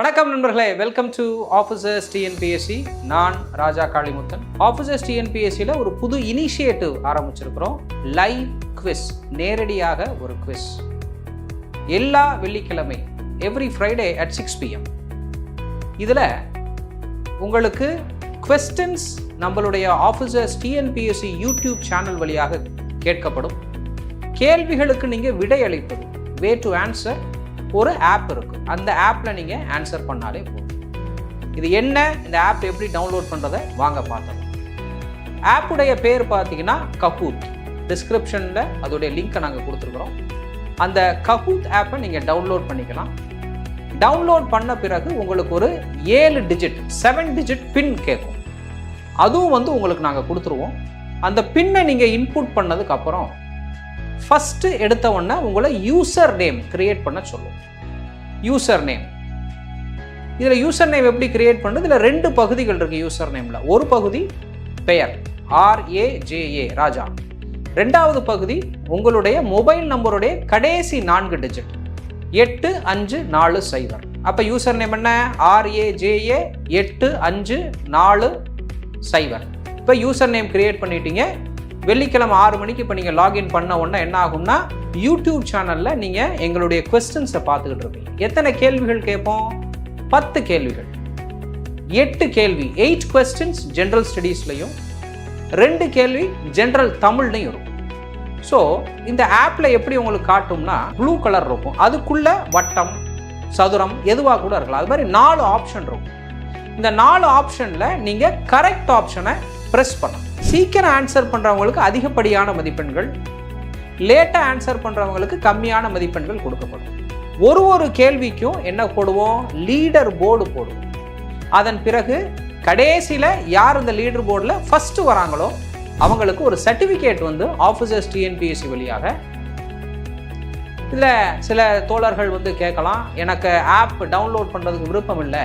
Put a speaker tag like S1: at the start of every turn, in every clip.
S1: வணக்கம் நண்பர்களே welcome to officers TNPSC நான் ராஜா காளிமுத்தன். ஆஃபீஸர்ஸ் டிஎன்பிஎஸ்சியில் ஒரு புது இனிஷியேட்டிவ் ஆரம்பிச்சிருக்கிறோம். லைவ் குவிஸ் நேரடியாக ஒரு குவிஸ் எல்லா வெள்ளிக்கிழமை every Friday at six PM இதில் உங்களுக்கு கொஸ்டின்ஸ் நம்மளுடைய ஆஃபீஸர்ஸ் டிஎன்பிஎஸ்சி யூடியூப் சேனல் வழியாக கேட்கப்படும். கேள்விகளுக்கு நீங்கள் விடையளிப்பது வே டு ஆன்சர் ஒரு ஆப் இருக்குது அந்த ஆப்பில் நீங்கள் ஆன்சர் பண்ணாலே போதும். இது என்ன? இந்த ஆப் எப்படி டவுன்லோட் பண்ணுறதை வாங்க பார்த்தோம். ஆப்புடைய பேர் பார்த்தீங்கன்னா கஹூத் டிஸ்கிரிப்ஷனில் அதோடைய லிங்க்கை நாங்கள் கொடுத்துருக்குறோம். அந்த கஹூத் ஆப்பை நீங்கள் டவுன்லோட் பண்ணிக்கலாம். டவுன்லோட் பண்ண பிறகு உங்களுக்கு ஒரு ஏழு டிஜிட் செவன் டிஜிட் பின் கேட்கும். அதுவும் வந்து உங்களுக்கு நாங்கள் கொடுத்துருவோம். அந்த பின்னை நீங்கள் இன்புட் பண்ணதுக்கப்புறம் ஃபஸ்ட்டு எடுத்த உடனே உங்களை யூசர் நேம் கிரியேட் பண்ண சொல்லும். யூசர் நேம் இதில் யூசர் நேம் எப்படி கிரியேட் பண்ணுறது இதில் ரெண்டு பகுதிகள் இருக்குது யூசர் நேமில் ஒரு பகுதி பெயர் ஆர்ஏஜேஏ ராஜா. ரெண்டாவது பகுதி உங்களுடைய மொபைல் நம்பருடைய கடைசி நான்கு டிஜிட் எட்டு அஞ்சு நாலு சைபர் அப்போ யூசர் நேம் என்ன? ஆர்ஏஜேஏ எட்டு அஞ்சு நாலு சைபர் இப்போ யூசர் நேம் கிரியேட் பண்ணிட்டீங்க. வெள்ளிக்கிழமை ஆறு மணிக்கு இப்போ நீங்கள் லாகின் பண்ண உடனே என்ன ஆகும்னா யூடியூப் சேனலில் நீங்கள் எங்களுடைய கொஸ்டின்ஸை பார்த்துக்கிட்டு இருப்பீங்க. எத்தனை கேள்விகள் கேட்போம்? பத்து கேள்விகள். எட்டு கேள்வி எயிட் கொஸ்டின்ஸ் ஜென்ரல் ஸ்டடீஸ்லையும் ரெண்டு கேள்வி ஜென்ரல் தமிழ்லையும் இருக்கும். ஸோ இந்த ஆப்பில் எப்படி உங்களுக்கு காட்டும்னா ப்ளூ கலர் இருக்கும். அதுக்குள்ளே வட்டம் சதுரம் எதுவாக கூட இருக்கலாம். அது மாதிரி நாலு ஆப்ஷன் இருக்கும். இந்த நாலு ஆப்ஷனில் நீங்கள் கரெக்ட் ஆப்ஷனை ப்ரெஸ் பண்ணணும். சீக்கிரம் ஆன்சர் பண்ணுறவங்களுக்கு அதிகப்படியான மதிப்பெண்கள் லேட்டாக ஆன்சர் பண்ணுறவங்களுக்கு கம்மியான மதிப்பெண்கள் கொடுக்கப்படும். ஒரு ஒரு கேள்விக்கும் என்ன போடுவோம்? லீடர் போர்டு போடுவோம். அதன் பிறகு கடைசியில் யார் இந்த லீடர் போர்டில் ஃபஸ்ட்டு வராங்களோ அவங்களுக்கு ஒரு சர்டிஃபிகேட் வந்து ஆஃபீஸர்ஸ் டிஎன்பிஎஸ்சி வழியாக. இதில் சில தோழர்கள் வந்து கேட்கலாம் எனக்கு ஆப் டவுன்லோட் பண்ணுறதுக்கு விருப்பம் இல்லை.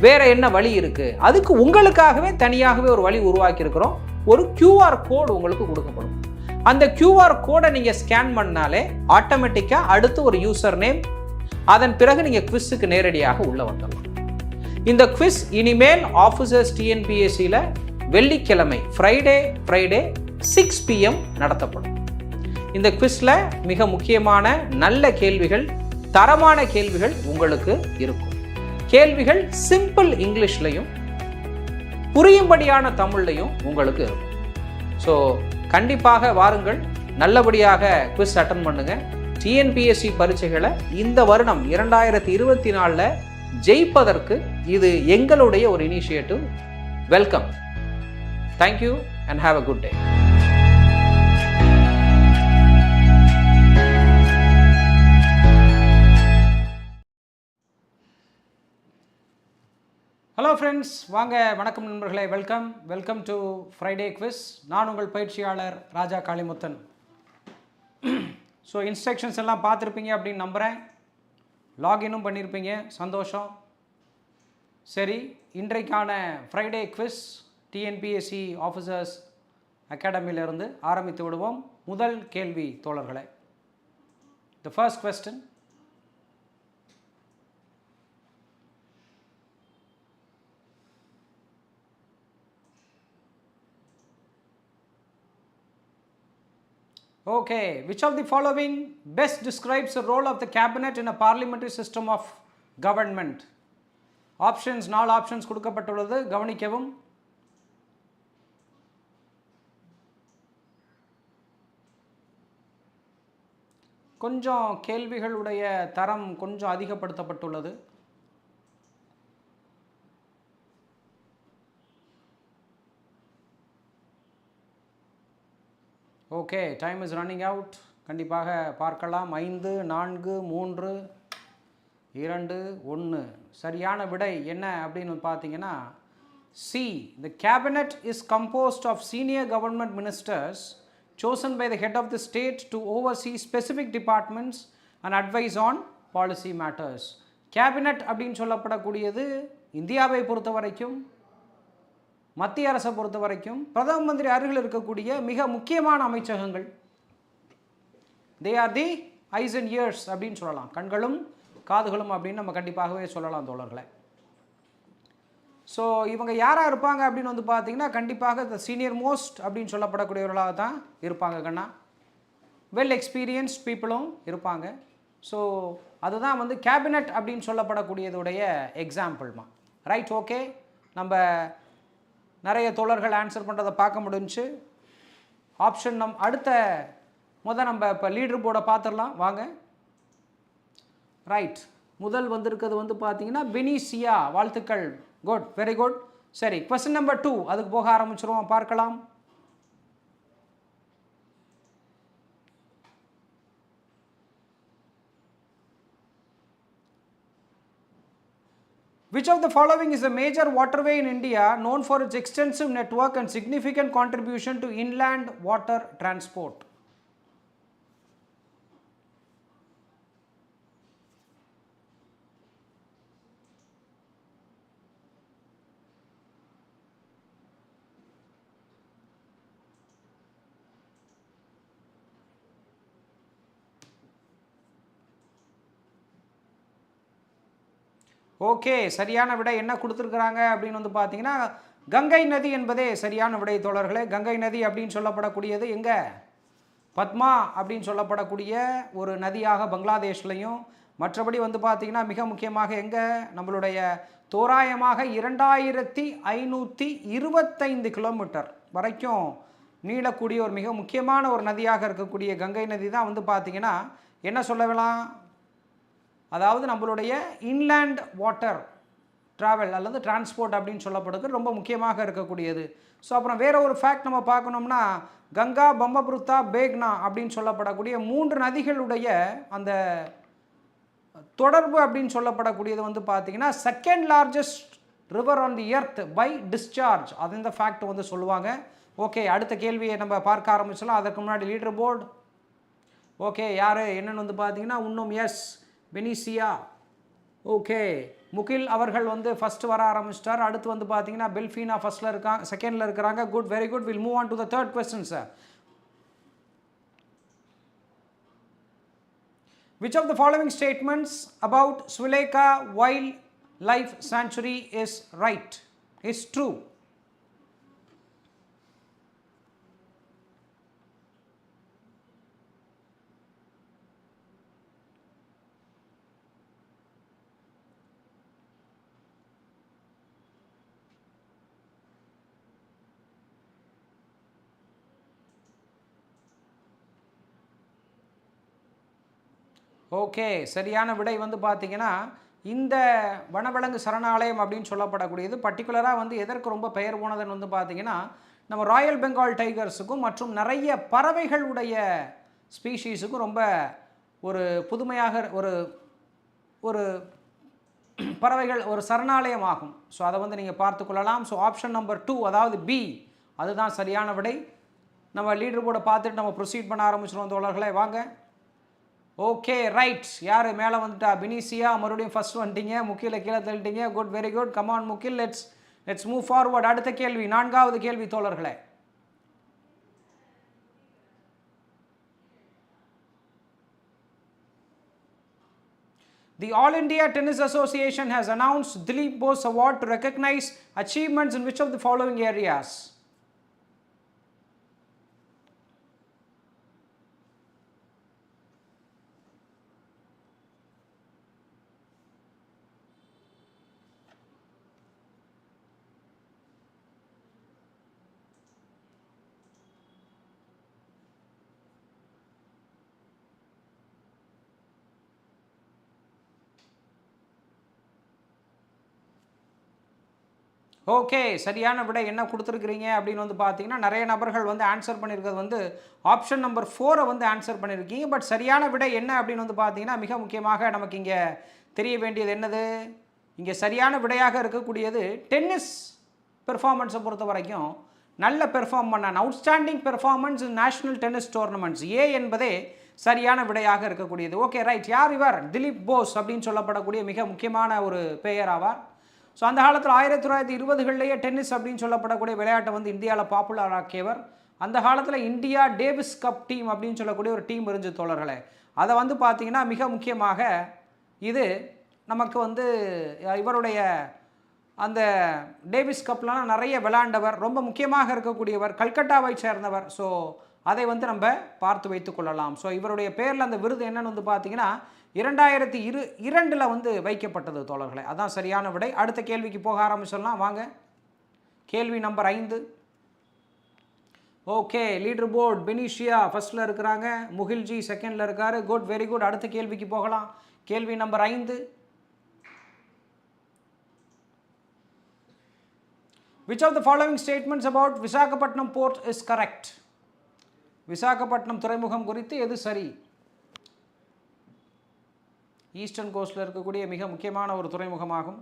S1: வேற என்ன வழி இருக்கு? அதுக்கு உங்களுக்காகவே தனியாகவே ஒரு வழி உருவாக்கியிருக்கிறோம். ஒரு கியூஆர் கோடு உங்களுக்கு கொடுக்கப்படும். அந்த கியூஆர் கோடை நீங்கள் ஸ்கேன் பண்ணாலே ஆட்டோமேட்டிக்காக அடுத்து ஒரு யூசர் நேம் அதன் பிறகு நீங்கள் குவிஸுக்கு நேரடியாக உள்ள வந்துடலாம். இந்த குவிஸ் இனிமேல் ஆஃபீஸர்ஸ் டிஎன்பிஎஸ்சியில் வெள்ளிக்கிழமை ஃப்ரைடே ஃப்ரைடே சிக்ஸ் பிஎம் நடத்தப்படும். இந்த குவிஸில் மிக முக்கியமான நல்ல கேள்விகள் தரமான கேள்விகள் உங்களுக்கு இருக்கும். கேள்விகள் சிம்பிள் இங்கிலீஷ்லையும் புரியும்படியான தமிழ்லையும் உங்களுக்கு இருக்கும். ஸோ கண்டிப்பாக வாருங்கள். நல்லபடியாக குவிஸ் அட்டன் பண்ணுங்கள் டிஎன்பிஎஸ்சி பரீட்சைகளை இந்த வருடம் இரண்டாயிரத்தி இருபத்தி நாலில் ஜெயிப்பதற்கு இது எங்களுடைய ஒரு initiative welcome thank you and have a good day hello friends வாங்க வணக்கம் நண்பர்களே. Welcome welcome to Friday quiz நான் உங்கள் பயிற்சியாளர் ராஜா காளிமுத்தன். ஸோ இன்ஸ்ட்ரக்ஷன்ஸ் எல்லாம் பார்த்துருப்பீங்க அப்படின்னு நம்புகிறேன் லாகினும் பண்ணியிருப்பீங்க சந்தோஷம். சரி இன்றைக்கான ஃப்ரைடே குவிஸ் டிஎன்பிஎஸ்சி ஆஃபீஸர்ஸ் அகாடமியிலிருந்து ஆரம்பித்து விடுவோம். முதல் கேள்வி தோழர்களே. The first question okay which of the following best describes role of the cabinet in a parliamentary system of government options நாலு ஆப்ஷன்ஸ் கொடுக்கப்பட்டுள்ளது கவனிக்கவும் கொஞ்சம் கேள்விகளுடைய தரம் கொஞ்சம் அதிகப்படுத்தப்பட்டுள்ளது okay time is running out கண்டிப்பாக பார்க்கலாம். ஐந்து நான்கு மூன்று இரண்டு ஒன்று சரியான விடை என்ன அப்படின்னு பார்த்தீங்கன்னா C the cabinet is composed of senior government ministers chosen by the head of the state to oversee specific departments and advise on policy matters. Cabinet அப்படின்னு சொல்லப்படக்கூடியது இந்தியாவை பொறுத்த வரைக்கும் மத்திய அரசை பொறுத்த வரைக்கும் பிரதம மந்திரி அருகில் இருக்கக்கூடிய மிக முக்கியமான அமைச்சகங்கள். They are the eyes and ears அப்படின்னு சொல்லலாம். கண்களும் காதுகளும் அப்படின்னு நம்ம கண்டிப்பாகவே சொல்லலாம் தோழர்களை. ஸோ இவங்க யாராக இருப்பாங்க அப்படின்னு வந்து பார்த்தீங்கன்னா கண்டிப்பாக இந்த சீனியர் மோஸ்ட் அப்படின்னு சொல்லப்படக்கூடியவர்களாக தான் இருப்பாங்க கண்ணா. வெல் எக்ஸ்பீரியன்ஸ் பீப்புளும் இருப்பாங்க. ஸோ அதுதான் வந்து கேபினட் அப்படின்னு சொல்லப்படக்கூடியதுடைய எக்ஸாம்பிள்மா ரைட் ஓகே நம்ம நிறைய தோழர்கள் ஆன்சர் பண்ணுறதை பார்க்க முடிஞ்சுச்சு. ஆப்ஷன் நம் அடுத்த முதல் நம்ம இப்போ லீடர் போர்டை பார்த்துடலாம். வாங்க. ரைட் முதல் வந்திருக்கிறது வந்து பார்த்தீங்கன்னா பெனிசியா வாழ்த்துக்கள். குட் வெரி குட் சரி. கொஸ்டின் நம்பர் டூ அதுக்கு போக ஆரம்பிச்சிருவோம். பார்க்கலாம். Which of the following is a major waterway in India known for its extensive network and significant contribution to inland water transport? Okay சரியான விடை என்ன கொடுத்துருக்குறாங்க அப்படின்னு வந்து பார்த்தீங்கன்னா கங்கை நதி என்பதே சரியான விடை தோழர்களே. கங்கை நதி அப்படின்னு சொல்லப்படக்கூடியது எங்கே? பத்மா அப்படின்னு சொல்லப்படக்கூடிய ஒரு நதியாக பங்களாதேஷ்லையும். மற்றபடி வந்து பார்த்தீங்கன்னா மிக முக்கியமாக எங்கே? நம்மளுடைய தோராயமாக இரண்டாயிரத்தி ஐநூற்றி இருபத்தைந்து கிலோமீட்டர் வரைக்கும் நீளக்கூடிய ஒரு மிக முக்கியமான ஒரு நதியாக இருக்கக்கூடிய கங்கை நதி தான் வந்து பார்த்தீங்கன்னா என்ன சொல்லலாம் அதாவது நம்மளுடைய இன்லேண்ட் வாட்டர் ட்ராவல் அல்லது டிரான்ஸ்போர்ட் அப்படின்னு சொல்லப்படுது ரொம்ப முக்கியமாக இருக்கக்கூடியது. ஸோ அப்புறம் வேற ஒரு ஃபேக்ட் நம்ம பார்க்கணும்னா கங்கா பம்மபுருத்தா பேக்னா அப்படின்னு சொல்லப்படக்கூடிய மூன்று நதிகளுடைய அந்த தொடர்பு அப்படின்னு சொல்லப்படக்கூடியது வந்து பார்த்தீங்கன்னா second largest river on the earth by discharge அது இந்த ஃபேக்ட் வந்து சொல்லுவாங்க. ஓகே அடுத்த கேள்வியை நம்ம பார்க்க ஆரம்பிச்சலாம் அதற்கு முன்னாடி லீடர் போர்டு ஓகே யார்? என்னென்னு வந்து பார்த்தீங்கன்னா இன்னும் எஸ் பெனிசியா. ஓகே. முகில் அவர்கள் வந்து ஃபஸ்ட் வர ஆரம்பிச்சிட்டார். அடுத்து வந்து பார்த்தீங்கன்னா பெல்ஃபீனா ஃபஸ்ட்டில் இருக்காங்க செகண்டில் இருக்கிறாங்க. Good very good will move on to the third question sir Which of the following statements about Swileka Wildlife Sanctuary is right? Is true? Okay சரியான விடை வந்து பார்த்தீங்கன்னா இந்த வனவிலங்கு சரணாலயம் அப்படின்னு சொல்லப்படக்கூடியது. பர்டிகுலராக வந்து எதற்கு ரொம்ப பெயர் போனதுன்னு வந்து பார்த்தீங்கன்னா நம்ம ராயல் பெங்கால் டைகர்ஸுக்கும் மற்றும் நிறைய பறவைகளுடைய ஸ்பீஷீஸுக்கும் ரொம்ப ஒரு புதுமையாக ஒரு ஒரு பறவைகள் ஒரு சரணாலயம் ஆகும். ஸோ அதை வந்து நீங்கள் பார்த்து கொள்ளலாம். ஸோ ஆப்ஷன் நம்பர் டூ அதாவது பி அதுதான் சரியான விடை. நம்ம லீடர் போர்டை பார்த்துட்டு நம்ம ப்ரொசீட் பண்ண ஆரம்பிச்சிருவோம் தோழர்களே. வாங்க. ஓகே ரைட் யார் மேலே வந்துட்டா பினிசியா மறுபடியும் ஃபர்ஸ்ட் வந்துட்டீங்க முக்கியில் கீழே தள்ளிட்டீங்க good very good come on முக்கில் let's let's move forward அடுத்த கேள்வி நான்காவது கேள்வி தோழர்களே The All India Tennis Association has announced Dilip Bose Award to recognize achievements in which of the following areas? Okay சரியான விடை என்ன கொடுத்துருக்குறீங்க அப்படின்னு வந்து பார்த்தீங்கன்னா நிறைய நபர்கள் வந்து ஆன்சர் பண்ணியிருக்கிறது வந்து ஆப்ஷன் நம்பர் ஃபோரை வந்து ஆன்சர் பண்ணியிருக்கீங்க. பட் சரியான விடை என்ன அப்படின்னு வந்து பார்த்தீங்கன்னா மிக முக்கியமாக நமக்கு இங்கே தெரிய வேண்டியது என்னது? இங்கே சரியான விடையாக இருக்கக்கூடியது டென்னிஸ் பெர்ஃபார்மன்ஸை பொறுத்த வரைக்கும் நல்ல பெர்ஃபார்ம் பண்ண outstanding performance national tennis tournaments A என்பதே சரியான விடையாக இருக்கக்கூடியது. ஓகே ரைட் யார் இவர்? திலீப் போஸ் அப்படின்னு சொல்லப்படக்கூடிய மிக முக்கியமான ஒரு பெயர் ஆவார். ஸோ அந்த காலத்தில் ஆயிரத்தி தொள்ளாயிரத்தி இருபதுகளிலேயே டென்னிஸ் அப்படின்னு சொல்லப்படக்கூடிய விளையாட்டை வந்து இந்தியாவில் பாப்புலர் ஆக்கியவர். அந்த காலத்தில் இந்தியா டேவிஸ் கப் டீம் அப்படின்னு சொல்லக்கூடிய ஒரு டீம் இருந்துச்சு தோழர்களே. அதை வந்து பார்த்தீங்கன்னா மிக முக்கியமாக இது நமக்கு வந்து இவருடைய அந்த டேவிஸ் கப்லாம் நிறைய விளாண்டவர் ரொம்ப முக்கியமாக இருக்கக்கூடியவர் கல்கட்டாவை சேர்ந்தவர். ஸோ அதை வந்து நம்ம பார்த்து வைத்துக்கொள்ளலாம் ஸோ இவருடைய பேரில் அந்த விருது என்னன்னு வந்து பார்த்தீங்கன்னா இரண்டாயிரத்தி இரு இரண்டில் வந்து வைக்கப்பட்டது தோழர்களை. அதான் சரியான விடை. அடுத்த கேள்விக்கு போக ஆரம்பிச்சிடலாம். வாங்க. கேள்வி நம்பர் ஐந்து. ஓகே லீடர் போர்ட் பெனிஷியா ஃபஸ்ட்டில் இருக்கிறாங்க. முகில்ஜி செகண்டில் இருக்கார். Good very good. அடுத்த கேள்விக்கு போகலாம். கேள்வி நம்பர் ஐந்து. Which of the following statements about Visakhapatnam port is correct Visakhapatnam துறைமுகம் குறித்து எது சரி? ஈஸ்டர்ன் கோஸ்டில் இருக்கக்கூடிய மிக முக்கியமான ஒரு துறைமுகமாகும்.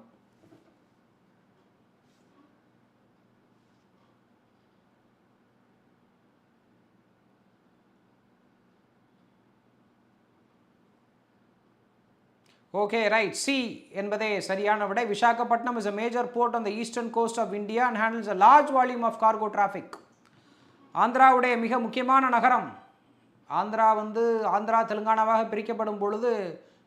S1: ஓகே ரைட் சி என்பதே சரியான விடை. Visakhapatnam is a major port on the eastern coast of India and handles a large volume of cargo traffic ஆந்திராவுடைய மிக முக்கியமான நகரம். ஆந்திரா வந்து ஆந்திரா தெலுங்கானாவாக பிரிக்கப்படும் பொழுது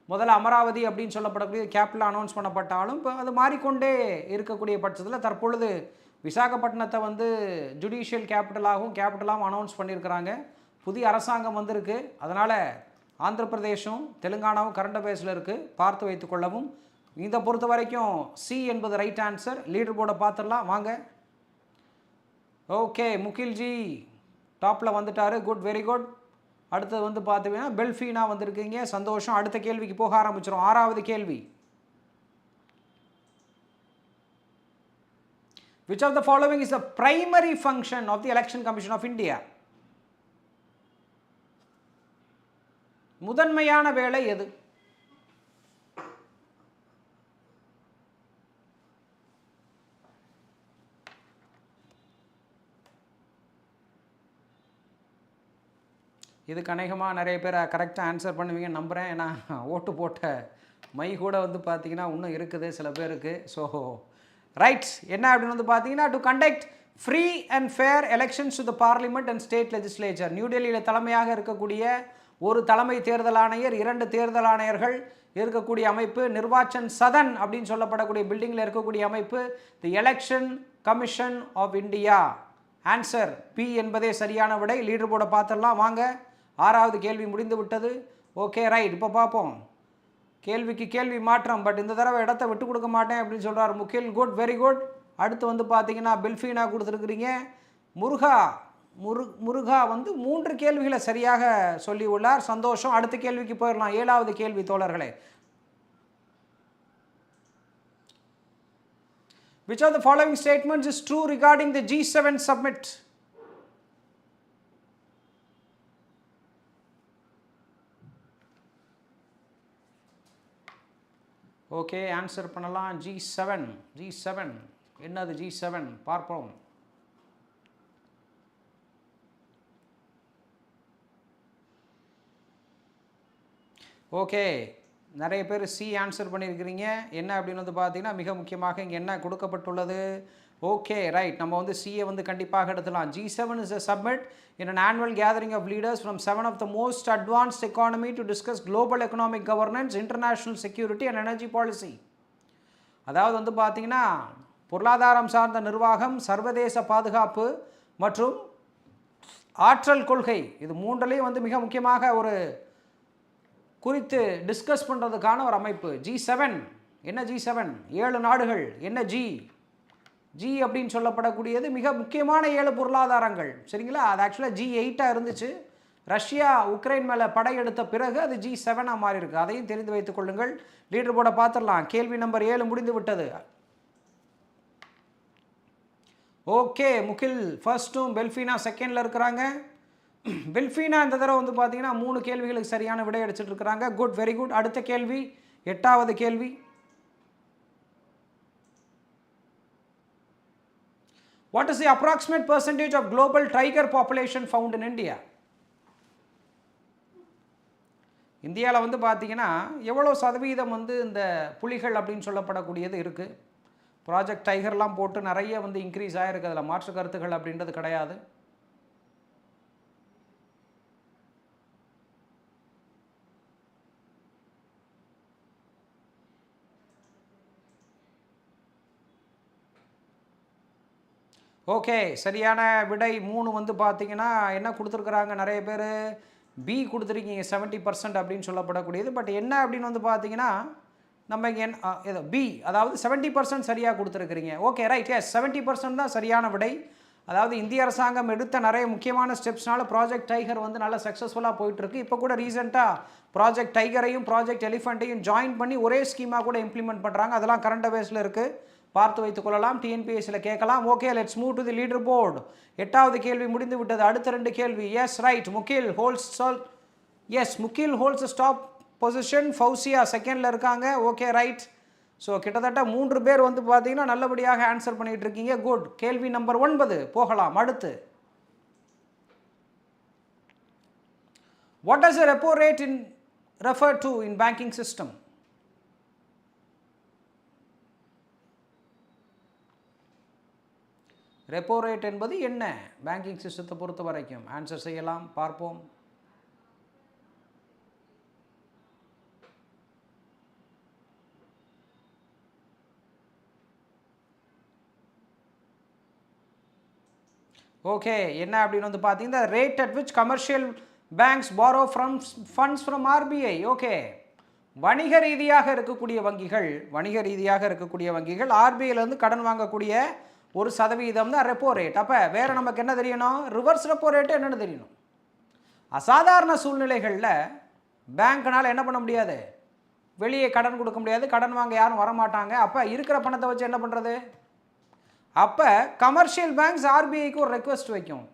S1: முதல்ல அமராவதி அப்படின்னு சொல்லப்படக்கூடிய கேபிட்டல் அனௌன்ஸ் பண்ணப்பட்டாலும் இப்போ அது மாறிக்கொண்டே இருக்கக்கூடிய பட்சத்தில் தற்பொழுது விசாகப்பட்டினத்தை வந்து ஜுடிஷியல் கேபிட்டலாகவும் கேபிட்டலாகவும் அனௌன்ஸ் பண்ணியிருக்கிறாங்க புதிய அரசாங்கம் வந்திருக்கு. அதனால் ஆந்திர பிரதேசம் தெலுங்கானாவும் கரண்ட் அஃபேர்ஸில் இருக்குது பார்த்து வைத்துக்கொள்ளவும் இதை பொறுத்த வரைக்கும் சி என்பது ரைட் ஆன்சர் லீடர் போர்டை பார்த்துடலாம். வாங்க. ஓகே முகில்ஜி டாப்பில் வந்துட்டாரு. குட் வெரி குட் அடுத்தது வந்து பார்த்தீங்கன்னா பெல்ஃபீனா வந்திருக்கீங்க. சந்தோஷம். அடுத்த கேள்விக்கு போக ஆரம்பிச்சிடும் ஆறாவது கேள்வி. Which of the following is the primary function of the election commission of india? முதன்மையான வேலை எது? இதுக்கு அநேகமாக நிறைய பேர் கரெக்டாக ஆன்சர் பண்ணுவீங்கன்னு நம்புகிறேன் ஏன்னா ஓட்டு போட்ட மை கூட வந்து பார்த்தீங்கன்னா இன்னும் இருக்குது சில பேருக்கு. ஸோ ரைட்ஸ் என்ன அப்படின்னு வந்து பார்த்தீங்கன்னா to conduct free and fair elections to the parliament and state legislature நியூடெல்லியில் தலைமையாக இருக்கக்கூடிய ஒரு தலைமை தேர்தல் ஆணையர் இரண்டு தேர்தல் ஆணையர்கள் இருக்கக்கூடிய அமைப்பு நிர்வாச்சன் சதன் அப்படின்னு சொல்லப்படக்கூடிய பில்டிங்கில் இருக்கக்கூடிய அமைப்பு the election commission of India answer B என்பதே சரியான விடை. லீடர் போர்டை பார்த்துடலாம். வாங்க. ஆறாவது கேள்வி முடிந்து விட்டது ஓகே ரைட் இப்போ பார்ப்போம் கேள்விக்கு கேள்வி மாற்றம் பட் இந்த தடவை இடத்த விட்டு கொடுக்க மாட்டேன் அப்படின்னு சொல்கிறார் முகில். குட் வெரி குட் அடுத்து வந்து பார்த்தீங்கன்னா பில்ஃபீனா கொடுத்துருக்குறீங்க. முருகா முரு முருகா வந்து மூன்று கேள்விகளை சரியாக சொல்லி உள்ளார். சந்தோஷம். அடுத்த கேள்விக்கு போயிடலாம். ஏழாவது கேள்வி தோழர்களே. Which of the following statements is true regarding the G7 summit? Okay answer பண்ணலாம். ஜி செவன் ஜி செவன் என்னது ஜி செவன் பார்ப்போம். ஓகே நிறைய பேர் சி ஆன்சர் பண்ணியிருக்கிறீங்க. என்ன அப்படின்னு வந்து பார்த்தீங்கன்னா மிக முக்கியமாக இங்கே என்ன கொடுக்கப்பட்டுள்ளது? ஓகே ரைட் நம்ம வந்து சிஏ வந்து கண்டிப்பாக எடுத்துலாம் G seven is a summit in an annual gathering of leaders from seven of the most advanced economy to discuss global economic governance international security and energy policy அதாவது வந்து பார்த்தீங்கன்னா பொருளாதாரம் சார்ந்த நிர்வாகம் சர்வதேச பாதுகாப்பு மற்றும் ஆற்றல் கொள்கை. இது மூன்றுலேயும் வந்து மிக முக்கியமாக ஒரு குறித்து டிஸ்கஸ் பண்ணுறதுக்கான ஒரு அமைப்பு. ஜி செவன் என்ன ஜி செவன் ஏழு நாடுகள். என்ன ஜி ஜி அப்படின்னு சொல்லப்படக்கூடியது மிக முக்கியமான ஏழு பொருளாதாரங்கள். சரிங்களா? அது ஆக்சுவலாக ஜி எயிட்டாக இருந்துச்சு. ரஷ்யா உக்ரைன் மேலே படையெடுத்த பிறகு அது ஜி செவனாக மாறி அதையும் தெரிந்து வைத்துக் கொள்ளுங்கள். லீடர் போர்டை பார்த்துடலாம். கேள்வி நம்பர் ஏழு முடிந்து விட்டது. ஓகே முகில். ஃபர்ஸ்ட்டும் பெல்ஃபீனா செகண்டில் இருக்கிறாங்க. பெல்ஃபீனா இந்த தடவை வந்து பார்த்தீங்கன்னா மூணு கேள்விகளுக்கு சரியான விடை அடிச்சிட்டு இருக்கிறாங்க. குட் வெரி குட் அடுத்த கேள்வி எட்டாவது கேள்வி. What is the approximate percentage of global tiger population found in India இந்தியாவில் வந்து பார்த்தீங்கன்னா எவ்வளோ சதவீதம் வந்து இந்த புலிகள் அப்படின்னு சொல்லப்படக்கூடியது இருக்குது ப்ராஜெக்ட் டைகர்லாம் போட்டு நிறைய வந்து இன்க்ரீஸ் ஆகிருக்கு அதில் மாற்று கருத்துக்கள் அப்படின்றது கிடையாது. ஓகே சரியான விடை மூணு வந்து பார்த்தீங்கன்னா என்ன கொடுத்துருக்குறாங்க நிறைய பேர்? பி கொடுத்துருக்கீங்க செவன்ட்டி பர்சன்ட் அப்படின்னு சொல்லப்படக்கூடியது. பட் என்ன அப்படின்னு வந்து பார்த்தீங்கன்னா நம்ம இங்கே ஏதோ பி அதாவது செவன்ட்டி பர்சன்ட் சரியாக கொடுத்துருக்குறீங்க. Okay right yes seventy percent தான் சரியான விடை. அதாவது இந்திய அரசாங்கம் எடுத்த நிறைய முக்கியமான ஸ்டெப்ஸ்னால ப்ராஜெக்ட் டைகர் வந்து நல்லா சக்ஸஸ்ஃபுல்லாக போயிட்டுருக்கு. இப்போ கூட ரீசெண்டாக ப்ராஜெக்ட் டைகரையும் ப்ராஜெக்ட் எலிஃபண்ட்டையும் ஜாயின் பண்ணி ஒரே ஸ்கீமாக கூட இம்ப்ளிமெண்ட் பண்ணுறாங்க அதெல்லாம் கரண்ட் அவேர்ஸில் இருக்குது பார்த்து வைத்துக் கொள்ளலாம். டிஎன்பிஎஸ்சியில் கேட்கலாம். Okay let's move to the leader board எட்டாவது கேள்வி முடிந்து விட்டது அடுத்த ரெண்டு கேள்வி. Yes right Mukil holds yes Mukil holds top position Fouzia செகண்டில் இருக்காங்க. ஓகே ரைட் ஸோ கிட்டத்தட்ட மூன்று பேர் வந்து பார்த்தீங்கன்னா நல்லபடியாக ஆன்சர் பண்ணிகிட்டு இருக்கீங்க. குட் கேள்வி நம்பர் ஒன்பது. போகலாம். அடுத்து. What does repo rate in refer to in banking system repo rate என்பது என்ன? பேங்கிங் சிஸ்டத்தை பொறுத்த வரைக்கும். ஆன்சர் செய்யலாம் பார்ப்போம். ஓகே என்ன அப்படின்னு வந்து பார்த்தீங்கன்னா rate at which commercial banks borrow from funds from RBI okay வணிக ரீதியாக இருக்கக்கூடிய வங்கிகள் வணிக ரீதியாக இருக்கக்கூடிய வங்கிகள் ஆர்பிஐலேருந்து கடன் வாங்கக்கூடிய ஒரு சதவீதம் தான் ரெப்போ ரேட் அப்போ வேறு நமக்கு என்ன தெரியணும்? ரிவர்ஸ் ரெப்போ ரேட்டு என்னென்னு தெரியணும். அசாதாரண சூழ்நிலைகளில் பேங்க்னால் என்ன பண்ண முடியாது? வெளியே கடன் கொடுக்க முடியாது. கடன் வாங்க யாரும் வரமாட்டாங்க. அப்போ இருக்கிற பணத்தை வச்சு என்ன பண்ணுறது அப்போ கமர்ஷியல் பேங்க்ஸ் ஆர்பிஐக்கு ஒரு ரெக்வஸ்ட் வைக்கும்.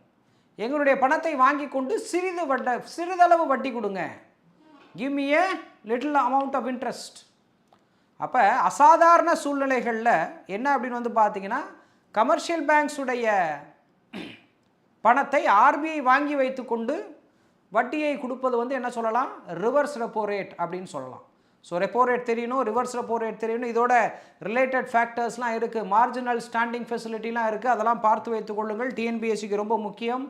S1: எங்களுடைய பணத்தை வாங்கி கொண்டு சிறிது வட்ட சிறிதளவு வட்டி கொடுங்க. Give a little amount of interest அப்போ அசாதாரண சூழ்நிலைகளில் என்ன அப்படின்னு வந்து பார்த்தீங்கன்னா கமர்ஷியல் பேங்க்ஸுடைய பணத்தை ஆர்பிஐ வாங்கி வைத்துக்கொண்டு வட்டியை கொடுப்பது வந்து என்ன சொல்லலாம்? ரிவர்ஸ் ரெப்போ ரேட் அப்படின்னு சொல்லலாம். ஸோ ரெப்போ ரேட் தெரியணும் ரிவர்ஸ் ரெப்போ ரேட் தெரியணும். இதோட ரிலேட்டட் ஃபேக்டர்ஸ்லாம் இருக்குது மார்ஜினல் ஸ்டாண்டிங் ஃபெசிலிட்டிலாம் இருக்குது அதெல்லாம் பார்த்து வைத்துக் கொள்ளுங்கள். டிஎன்பிஎஸ்சிக்கு ரொம்ப முக்கியம்.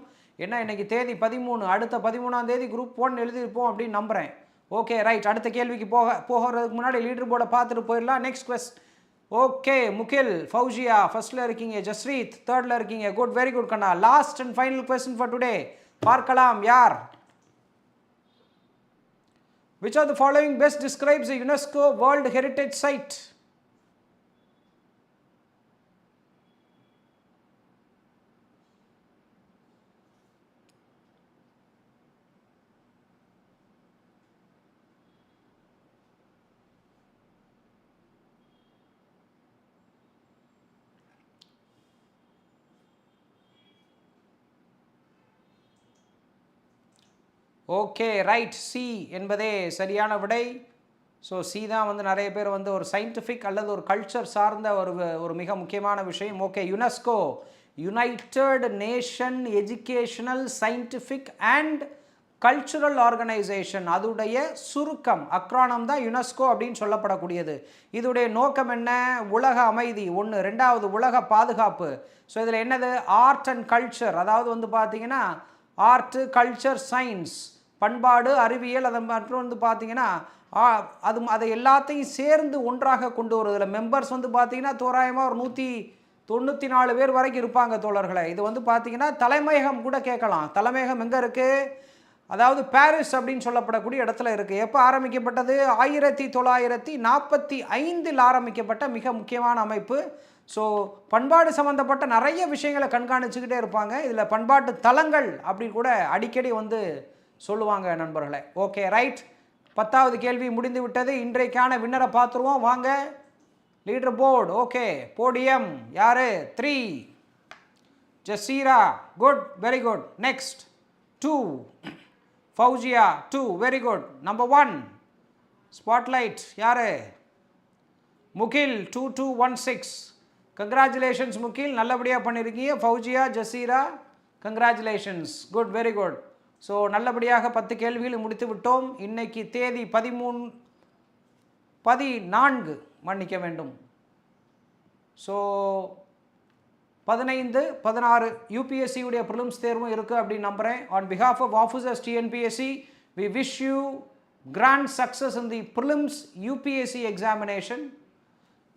S1: என்ன இன்னைக்கு தேதி பதிமூணு அடுத்த பதிமூணாம் தேதி குரூப் ஒன் எழுதியிருப்போம் அப்படின்னு நம்புகிறேன் ஓகே ரைட் அடுத்த கேள்விக்கு போக போகிறதுக்கு முன்னாடி லீடர் போர்டை பார்த்துட்டு போயிடலாம். நெக்ஸ்ட் கொஸ்ட் ஓகே முகில் ஃபௌஜியா ஃபர்ஸ்ட்ல இருக்கீங்க ஜஸ்ரீத் தேர்ட்ல இருக்கீங்க good very good Kanna. Last and final question for today பார்க்கலாம் யார்? Which are the following best describes UNESCO world heritage site okay right C என்பதே சரியான விடை. ஸோ சி தான் வந்து நிறைய பேர் வந்து ஒரு சயின்டிஃபிக் அல்லது ஒரு கல்ச்சர் சார்ந்த ஒரு ஒரு மிக முக்கியமான விஷயம். Okay UNESCO United Nation educational scientific and cultural organization அதுடைய சுருக்கம் அக்ரானம் தான் யுனெஸ்கோ அப்படின்னு சொல்லப்படக்கூடியது. இதுடைய நோக்கம் என்ன? உலக அமைதி. ஒன்று ரெண்டாவது உலக பாதுகாப்பு. ஸோ இதில் என்னது? ஆர்ட் அண்ட் கல்ச்சர் அதாவது வந்து பார்த்தீங்கன்னா ஆர்ட்டு கல்ச்சர் சயின்ஸ் பண்பாடு அறிவியல் அதை மற்றும் வந்து பார்த்திங்கன்னா அது அதை எல்லாத்தையும் சேர்ந்து ஒன்றாக கொண்டு வருவதில் மெம்பர்ஸ் வந்து பார்த்திங்கன்னா தோராயமாக ஒரு நூற்றி தொண்ணூற்றி நாலு பேர் வரைக்கும் இருப்பாங்க தோழர்களை. இது வந்து பார்த்திங்கன்னா தலைமையகம் கூட கேட்கலாம். தலைமையகம் எங்கே இருக்குது அதாவது பாரிஸ் அப்படின்னு சொல்லப்படக்கூடிய இடத்துல இருக்குது எப்போ ஆரம்பிக்கப்பட்டது? ஆயிரத்தி தொள்ளாயிரத்தி நாற்பத்தி ஐந்தில் ஆரம்பிக்கப்பட்ட மிக முக்கியமான அமைப்பு. ஸோ பண்பாடு சம்மந்தப்பட்ட நிறைய விஷயங்களை கண்காணிச்சுக்கிட்டே இருப்பாங்க. இதில் பண்பாட்டு தலங்கள் அப்படி கூட அடிக்கடி வந்து சொல்லுவாங்க நண்பர்களே. ஓகே ரைட் பத்தாவது கேள்வி முடிந்து விட்டது இன்றைக்கான வின்னரை பார்த்துருவோம். வாங்க. லீடர் போர்டு ஓகே போடியம் யாரு? Three Jaseera good very good next two Fouzia two very good number one spotlight யாரு? Mukil two two one six congratulations Mukil நல்லபடியாக பண்ணியிருக்கீங்க Fouzia Jaseera congratulations good very good so நல்லபடியாக பத்து கேள்விகள் முடித்து விட்டோம். இன்னைக்கு தேதி பதிமூணு பதினான்கு மன்னிக்க வேண்டும். ஸோ பதினைந்து பதினாறு யூபிஎஸ்சியுடைய ப்ரிலிம்ஸ் தேர்வும் இருக்குது அப்படின்னு நம்புகிறேன் on behalf of officers TNPSC we wish you grand success in the prelims UPSC examination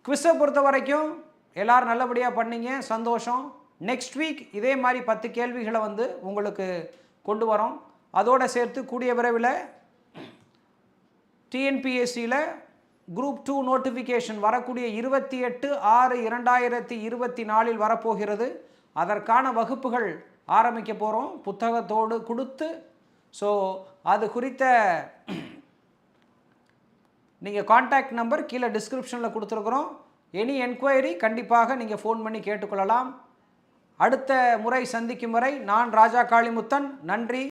S1: குவிஸை பொறுத்த வரைக்கும் எல்லோரும் நல்லபடியாக பண்ணீங்க. சந்தோஷம். நெக்ஸ்ட் வீக் இதே மாதிரி பத்து கேள்விகளை வந்து உங்களுக்கு கொண்டு வரோம். அதோடு சேர்த்து கூடிய விரைவில் டிஎன்பிஎஸ்சியில் குரூப் டூ நோட்டிஃபிகேஷன் வரக்கூடிய இருபத்தி எட்டு ஆறு இரண்டாயிரத்தி இருபத்தி நாலில் வரப்போகிறது. அதற்கான வகுப்புகள் ஆரம்பிக்க போகிறோம் புத்தகத்தோடு கொடுத்து ஸோ அது குறித்த நீங்கள் காண்டாக்ட் நம்பர் கீழே டிஸ்கிரிப்ஷனில் கொடுத்துருக்குறோம். எனி என்கொயரி கண்டிப்பாக நீங்கள் ஃபோன் பண்ணி கேட்டுக்கொள்ளலாம். அடுத்த முறை சந்திக்கும் வரை நான் ராஜா காளிமுத்தன். நன்றி.